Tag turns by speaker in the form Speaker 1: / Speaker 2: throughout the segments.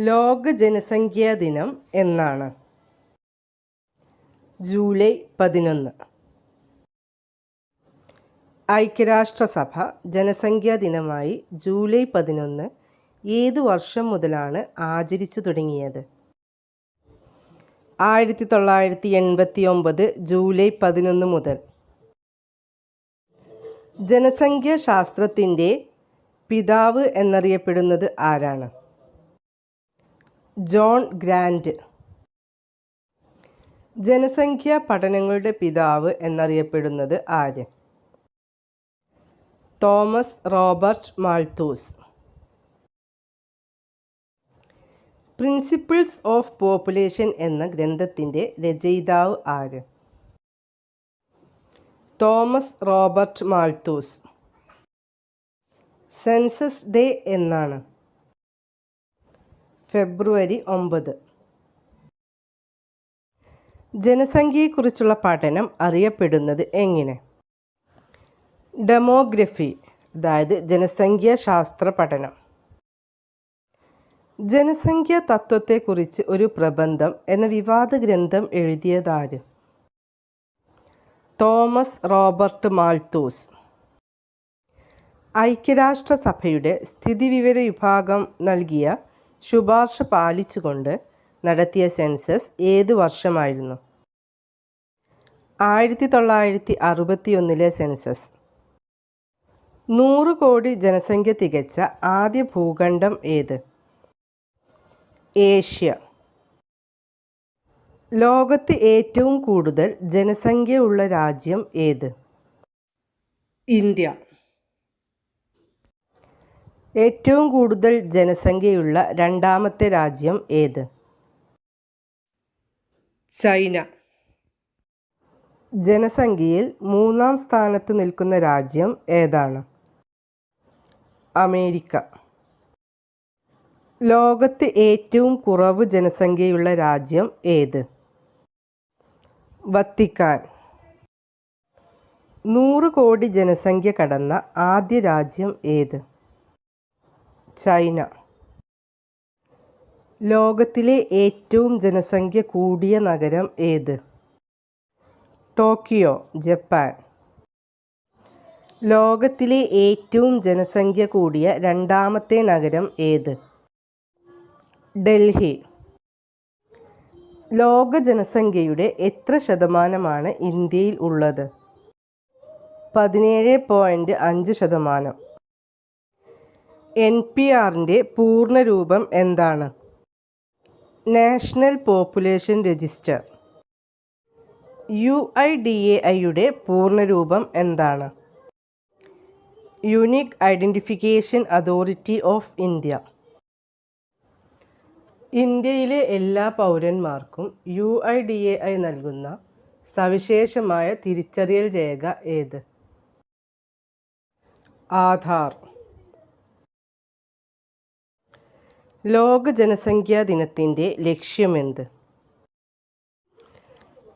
Speaker 1: ലോക ജനസംഖ്യാ ദിനം എന്നാണ്. ജൂലൈ പതിനൊന്ന്. ഐക്യരാഷ്ട്രസഭ ജനസംഖ്യാ ദിനമായി ജൂലൈ പതിനൊന്ന് ഏതു വർഷം മുതലാണ് ആചരിച്ചു തുടങ്ങിയത്? ആയിരത്തി തൊള്ളായിരത്തി എൺപത്തി ഒമ്പത് ജൂലൈ പതിനൊന്ന് മുതൽ. ജനസംഖ്യാ ശാസ്ത്രത്തിന്റെ പിതാവ് എന്നറിയപ്പെടുന്നത് ആരാണ്? John Graunt. ജനസംഖ്യാ പഠനങ്ങളുടെ പിതാവ് എന്നറിയപ്പെടുന്നത് ആര്? Thomas Robert Malthus. Principles of population എന്ന ഗ്രന്ഥത്തിന്റെ രചയിതാവ് ആര്? Thomas Robert Malthus. Census day എന്നാണ്. ഫെബ്രുവരി ഒമ്പത്. ജനസംഖ്യയെക്കുറിച്ചുള്ള പഠനം അറിയപ്പെടുന്നത് എങ്ങനെ? ഡെമോഗ്രഫി അതായത് ജനസംഖ്യാശാസ്ത്ര പഠനം. ജനസംഖ്യാ തത്വത്തെക്കുറിച്ച് ഒരു പ്രബന്ധം എന്ന വിവാദ ഗ്രന്ഥം എഴുതിയതാര്? Thomas Robert മാൾത്തൂസ്. ഐക്യരാഷ്ട്രസഭയുടെ സ്ഥിതിവിവര വിഭാഗം നൽകിയ ശുപാർശ പാലിച്ചുകൊണ്ട് നടത്തിയ സെൻസസ് ഏതു വർഷമായിരുന്നു? ആയിരത്തി തൊള്ളായിരത്തി അറുപത്തിയൊന്നിലെ സെൻസസ്. നൂറ് കോടി ജനസംഖ്യ തികച്ച ആദ്യ ഭൂഖണ്ഡം ഏത്? ഏഷ്യ. ലോകത്ത് ഏറ്റവും കൂടുതൽ ജനസംഖ്യ ഉള്ള രാജ്യം ഏത്? ഇന്ത്യ. ഏറ്റവും കൂടുതൽ ജനസംഖ്യയുള്ള രണ്ടാമത്തെ രാജ്യം ഏത്? ചൈന. ജനസംഖ്യയിൽ മൂന്നാം സ്ഥാനത്ത് നിൽക്കുന്ന രാജ്യം ഏതാണ്? അമേരിക്ക. ലോകത്ത് ഏറ്റവും കുറവ് ജനസംഖ്യയുള്ള രാജ്യം ഏത്? വത്തിക്കാൻ. നൂറ് കോടി ജനസംഖ്യ കടന്ന ആദ്യ രാജ്യം ഏത്? ചൈന. ലോകത്തിലെ ഏറ്റവും ജനസംഖ്യ കൂടിയ നഗരം ഏത്? Tokyo Japan. ലോകത്തിലെ ഏറ്റവും ജനസംഖ്യ കൂടിയ രണ്ടാമത്തെ നഗരം ഏത്? ഡൽഹി. ലോക ജനസംഖ്യയുടെ എത്ര ശതമാനമാണ് ഇന്ത്യയിൽ ഉള്ളത്? പതിനേഴ് പോയിന്റ് അഞ്ച് ശതമാനം. എൻ പി ആറിന്റെ പൂർണരൂപം എന്താണ്? National population register. U I D A ഐയുടെ പൂർണരൂപം എന്താണ്? Unique identification authority of India. ഇന്ത്യയിലെ എല്ലാ പൗരന്മാർക്കും U I D A I നൽകുന്ന സവിശേഷമായ തിരിച്ചറിയൽ രേഖ ഏത്? ആധാർ. ലോക ജനസംഖ്യാ ദിനത്തിന്റെ ലക്ഷ്യമെന്ത്?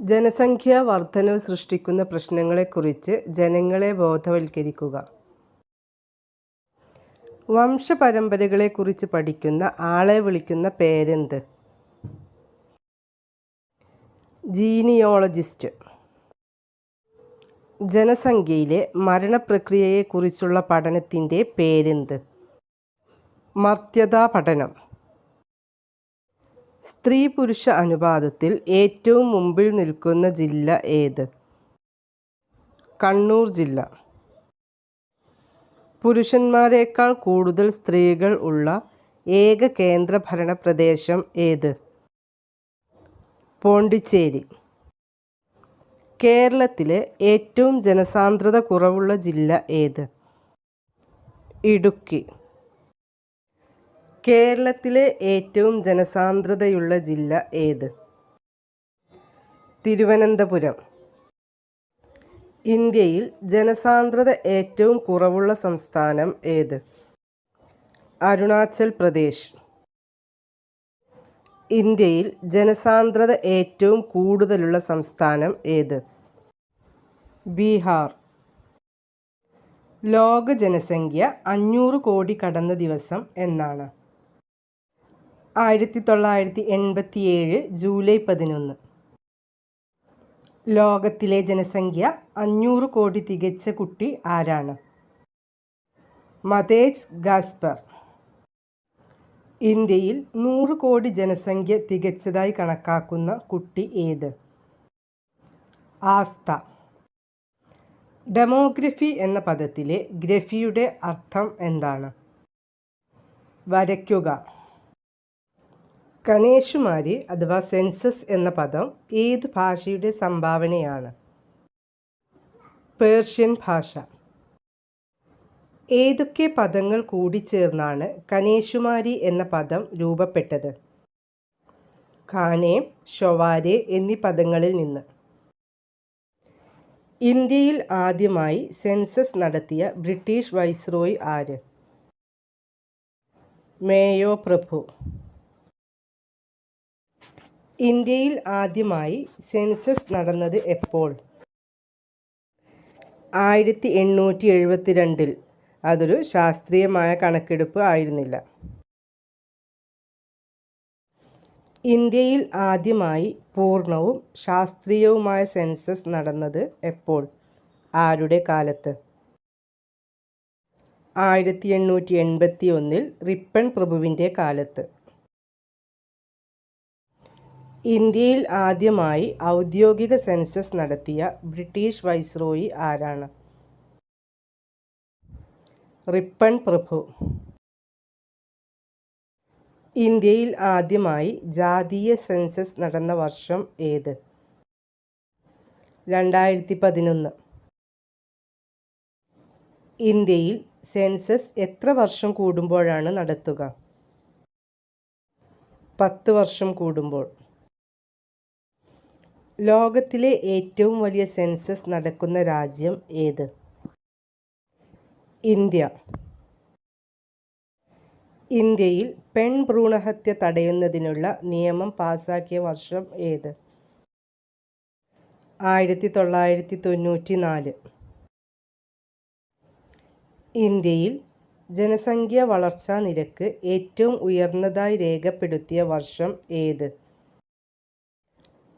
Speaker 1: ജനസംഖ്യാ വർധനവ് സൃഷ്ടിക്കുന്ന പ്രശ്നങ്ങളെക്കുറിച്ച് ജനങ്ങളെ ബോധവൽക്കരിക്കുക. വംശപരമ്പരകളെക്കുറിച്ച് പഠിക്കുന്ന ആളെ വിളിക്കുന്ന പേരെന്ത്? ജീനിയോളജിസ്റ്റ്. ജനസംഖ്യയിലെ മരണപ്രക്രിയയെക്കുറിച്ചുള്ള പഠനത്തിന്റെ പേരെന്ത്? മർത്യതാ പഠനം സ്ത്രീ പുരുഷ അനുപാതത്തിൽ ഏറ്റവും മുമ്പിൽ നിൽക്കുന്ന ജില്ല ഏത്? കണ്ണൂർ ജില്ല. പുരുഷന്മാരെക്കാൾ കൂടുതൽ സ്ത്രീകൾ ഉള്ള ഏക കേന്ദ്രഭരണ പ്രദേശം ഏത്? പോണ്ടിച്ചേരി. കേരളത്തിലെ ഏറ്റവും ജനസാന്ദ്രത കുറവുള്ള ജില്ല ഏത്? ഇടുക്കി. കേരളത്തിലെ ഏറ്റവും ജനസാന്ദ്രതയുള്ള ജില്ല ഏത്? തിരുവനന്തപുരം. ഇന്ത്യയിൽ ജനസാന്ദ്രത ഏറ്റവും കുറവുള്ള സംസ്ഥാനം ഏത്? അരുണാചൽ പ്രദേശ്. ഇന്ത്യയിൽ ജനസാന്ദ്രത ഏറ്റവും കൂടുതലുള്ള സംസ്ഥാനം ഏത്? ബീഹാർ. ലോക ജനസംഖ്യ അഞ്ഞൂറ് കോടി കടന്ന ദിവസം എന്നാണ്. ആയിരത്തി തൊള്ളായിരത്തി എൺപത്തി ഏഴ് ജൂലൈ പതിനൊന്ന്. ലോകത്തിലെ ജനസംഖ്യ അഞ്ഞൂറ് കോടി തികച്ച കുട്ടി ആരാണ്? Matej Gaspar. ഇന്ത്യയിൽ നൂറ് കോടി ജനസംഖ്യ തികച്ചതായി കണക്കാക്കുന്ന കുട്ടി ഏത്? ആസ്ത ഡെമോഗ്രഫി എന്ന പദത്തിലെ ഗ്രഫിയുടെ അർത്ഥം എന്താണ്? വരയ്ക്കുക. കനേഷുമാരി അഥവാ സെൻസസ് എന്ന പദം ഏത് ഭാഷയുടെ സംഭാവനയാണ്? പേർഷ്യൻ ഭാഷ. ഏതൊക്കെ പദങ്ങൾ കൂടിച്ചേർന്നാണ് കനേഷുമാരി എന്ന പദം രൂപപ്പെട്ടത്? ഖാനെ ഷൊവാരെ എന്നീ പദങ്ങളിൽ നിന്ന്. ഇന്ത്യയിൽ ആദ്യമായി സെൻസസ് നടത്തിയ ബ്രിട്ടീഷ് വൈസ്രോയി ആര്? മേയോ പ്രഭു. ഇന്ത്യയിൽ ആദ്യമായി സെൻസസ് നടന്നത് എപ്പോൾ? ആയിരത്തി എണ്ണൂറ്റി എഴുപത്തി രണ്ടിൽ അതൊരു ശാസ്ത്രീയമായ കണക്കെടുപ്പ് ആയിരുന്നില്ല. ഇന്ത്യയിൽ ആദ്യമായി പൂർണവും ശാസ്ത്രീയവുമായ സെൻസസ് നടന്നത് എപ്പോൾ? ആരുടെ കാലത്ത്? ആയിരത്തി എണ്ണൂറ്റി എൺപത്തി ഒന്നിൽ റിപ്പൺ പ്രഭുവിന്റെ കാലത്ത്. ഇന്ത്യയിൽ ആദ്യമായി ഔദ്യോഗിക സെൻസസ് നടത്തിയ ബ്രിട്ടീഷ് വൈസ്രോയി ആരാണ്? റിപ്പൺ പ്രഭു. ഇന്ത്യയിൽ ആദ്യമായി ജാതീയ സെൻസസ് നടന്ന വർഷം ഏത്? രണ്ടായിരത്തി പതിനൊന്ന് ഇന്ത്യയിൽ സെൻസസ് എത്ര വർഷം കൂടുമ്പോഴാണ് നടത്തുക? പത്ത് വർഷം കൂടുമ്പോൾ. ലോകത്തിലെ ഏറ്റവും വലിയ സെൻസസ് നടക്കുന്ന രാജ്യം ഏത്? ഇന്ത്യ. ഇന്ത്യയിൽ പെൺഭ്രൂണഹത്യ തടയുന്നതിനുള്ള നിയമം പാസാക്കിയ വർഷം ഏത്? ആയിരത്തി തൊള്ളായിരത്തി തൊണ്ണൂറ്റി നാല് ഇന്ത്യയിൽ ജനസംഖ്യ വളർച്ചാ നിരക്ക് ഏറ്റവും ഉയർന്നതായി രേഖപ്പെടുത്തിയ വർഷം ഏത്?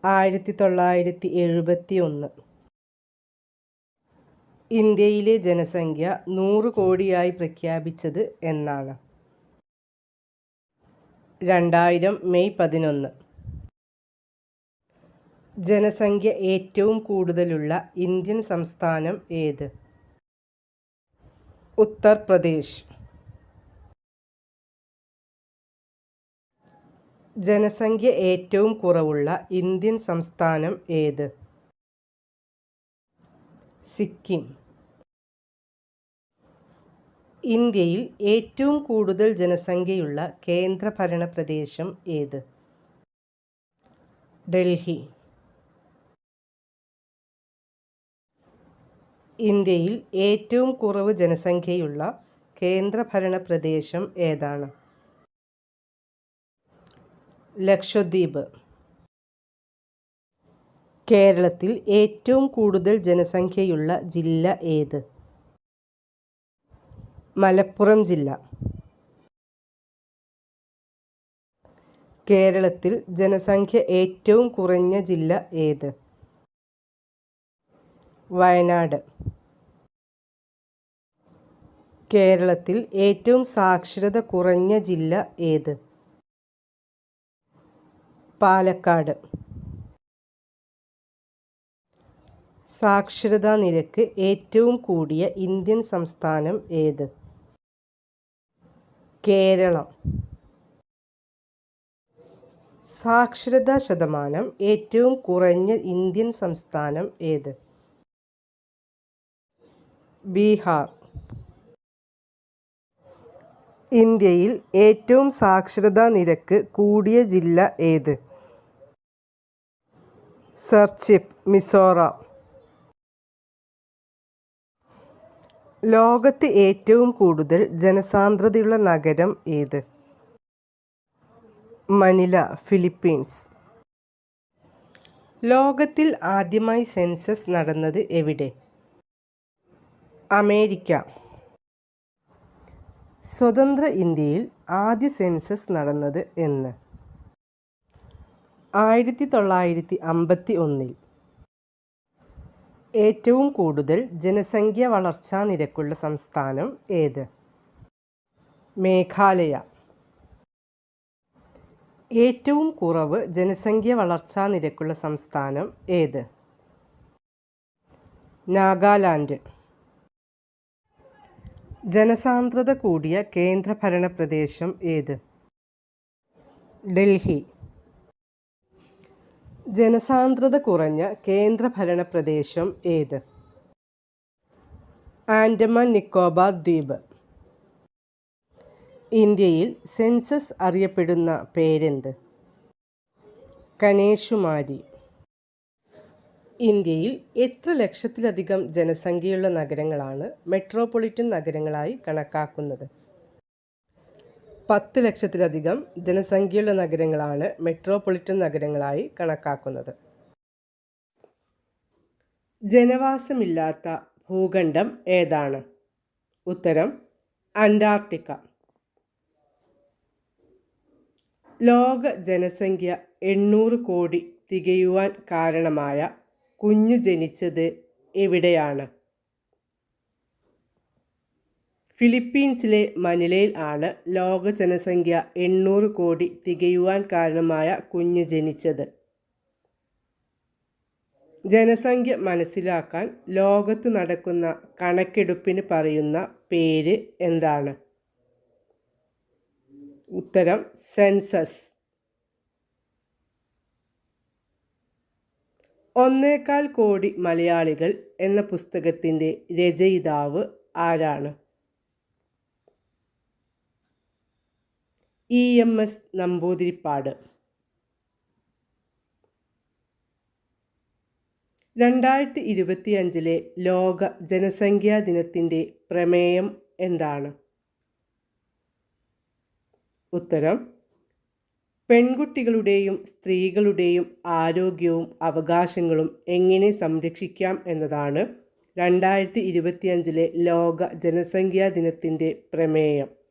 Speaker 1: ആയിരത്തി തൊള്ളായിരത്തി എഴുപത്തി ഒന്ന് ഇന്ത്യയിലെ ജനസംഖ്യ നൂറ് കോടിയായി പ്രഖ്യാപിച്ചത് എന്നാണ്. രണ്ടായിരം മെയ് പതിനൊന്ന്. ജനസംഖ്യ ഏറ്റവും കൂടുതലുള്ള ഇന്ത്യൻ സംസ്ഥാനം ഏത്? ഉത്തർപ്രദേശ്. ജനസംഖ്യ ഏറ്റവും കുറവുള്ള ഇന്ത്യൻ സംസ്ഥാനം ഏത്? സിക്കിം. ഇന്ത്യയിൽ ഏറ്റവും കൂടുതൽ ജനസംഖ്യയുള്ള കേന്ദ്രഭരണ പ്രദേശം ഏത്? ഡൽഹി. ഇന്ത്യയിൽ ഏറ്റവും കുറവ് ജനസംഖ്യയുള്ള കേന്ദ്രഭരണ പ്രദേശം ഏതാണ്? ലക്ഷദ്വീപ്. കേരളത്തിൽ ഏറ്റവും കൂടുതൽ ജനസംഖ്യയുള്ള ജില്ല ഏത്? മലപ്പുറം ജില്ല. കേരളത്തിൽ ജനസംഖ്യ ഏറ്റവും കുറഞ്ഞ ജില്ല ഏത്? വയനാട്. കേരളത്തിൽ ഏറ്റവും സാക്ഷരത കുറഞ്ഞ ജില്ല ഏത്? പാലക്കാട്. സാക്ഷരതാ നിരക്ക് ഏറ്റവും കൂടിയ ഇന്ത്യൻ സംസ്ഥാനം ഏത്? കേരളം. സാക്ഷരതാ ശതമാനം ഏറ്റവും കുറഞ്ഞ ഇന്ത്യൻ സംസ്ഥാനം ഏത്? ബീഹാർ. ഇന്ത്യയിൽ ഏറ്റവും സാക്ഷരതാ നിരക്ക് കൂടിയ ജില്ല ഏത്? സർച്ചിപ്പ് മിസോറാം. ലോകത്ത് ഏറ്റവും കൂടുതൽ ജനസാന്ദ്രതയുള്ള നഗരം ഏത്? Manila Philippines. ലോകത്തിൽ ആദ്യമായി സെൻസസ് നടന്നത് എവിടെ? അമേരിക്ക. സ്വതന്ത്ര ഇന്ത്യയിൽ ആദ്യ സെൻസസ് നടന്നത് എന്ന്. ആയിരത്തി തൊള്ളായിരത്തി അമ്പത്തി ഒന്നിൽ ഏറ്റവും കൂടുതൽ ജനസംഖ്യ വളർച്ചാ നിരക്കുള്ള സംസ്ഥാനം ഏത്? മേഘാലയ. ഏറ്റവും കുറവ് ജനസംഖ്യ വളർച്ചാ നിരക്കുള്ള സംസ്ഥാനം ഏത്? നാഗാലാൻഡ്. ജനസാന്ദ്രത കൂടിയ കേന്ദ്രഭരണ പ്രദേശം ഏത്? ഡൽഹി. ജനസാന്ദ്രത കുറഞ്ഞ കേന്ദ്രഭരണ പ്രദേശം ഏത്? ആൻഡമാൻ നിക്കോബാർ ദ്വീപ്. ഇന്ത്യയിൽ സെൻസസ് അറിയപ്പെടുന്ന പേരെന്ത്? കനേഷുമാരി. ഇന്ത്യയിൽ എത്ര ലക്ഷത്തിലധികം ജനസംഖ്യയുള്ള നഗരങ്ങളാണ് മെട്രോപൊളിറ്റൻ നഗരങ്ങളായി കണക്കാക്കുന്നത്? പത്ത് ലക്ഷത്തിലധികം ജനസംഖ്യയുള്ള നഗരങ്ങളാണ് മെട്രോപൊളിറ്റൻ നഗരങ്ങളായി കണക്കാക്കുന്നത്. ജനവാസമില്ലാത്ത ഭൂഖണ്ഡം ഏതാണ്? ഉത്തരം അന്റാർട്ടിക്ക. ലോക ജനസംഖ്യ എണ്ണൂറ് കോടി തികയുവാൻ കാരണമായ കുഞ്ഞു ജനിച്ചത് എവിടെയാണ്? ഫിലിപ്പീൻസിലെ മനിലയിൽ ആണ് ലോക ജനസംഖ്യ എണ്ണൂറ് കോടി തികയുവാൻ കാരണമായ കുഞ്ഞ് ജനിച്ചത്. ജനസംഖ്യ മനസ്സിലാക്കാൻ ലോകത്ത് നടക്കുന്ന കണക്കെടുപ്പിന് പറയുന്ന പേര് എന്താണ്? ഉത്തരം സെൻസസ്. ഒന്നേകാൽ കോടി മലയാളികൾ എന്ന പുസ്തകത്തിന്റെ രചയിതാവ് ആരാണ്? E M S Namboodiripad. രണ്ടായിരത്തി ഇരുപത്തിയഞ്ചിലെ ലോക ജനസംഖ്യാ ദിനത്തിന്റെ പ്രമേയം എന്താണ്? ഉത്തരം പെൺകുട്ടികളുടെയും സ്ത്രീകളുടെയും ആരോഗ്യവും അവകാശങ്ങളും എങ്ങനെ സംരക്ഷിക്കാം എന്നതാണ് രണ്ടായിരത്തി ഇരുപത്തിയഞ്ചിലെ ലോക ജനസംഖ്യാ ദിനത്തിന്റെ പ്രമേയം.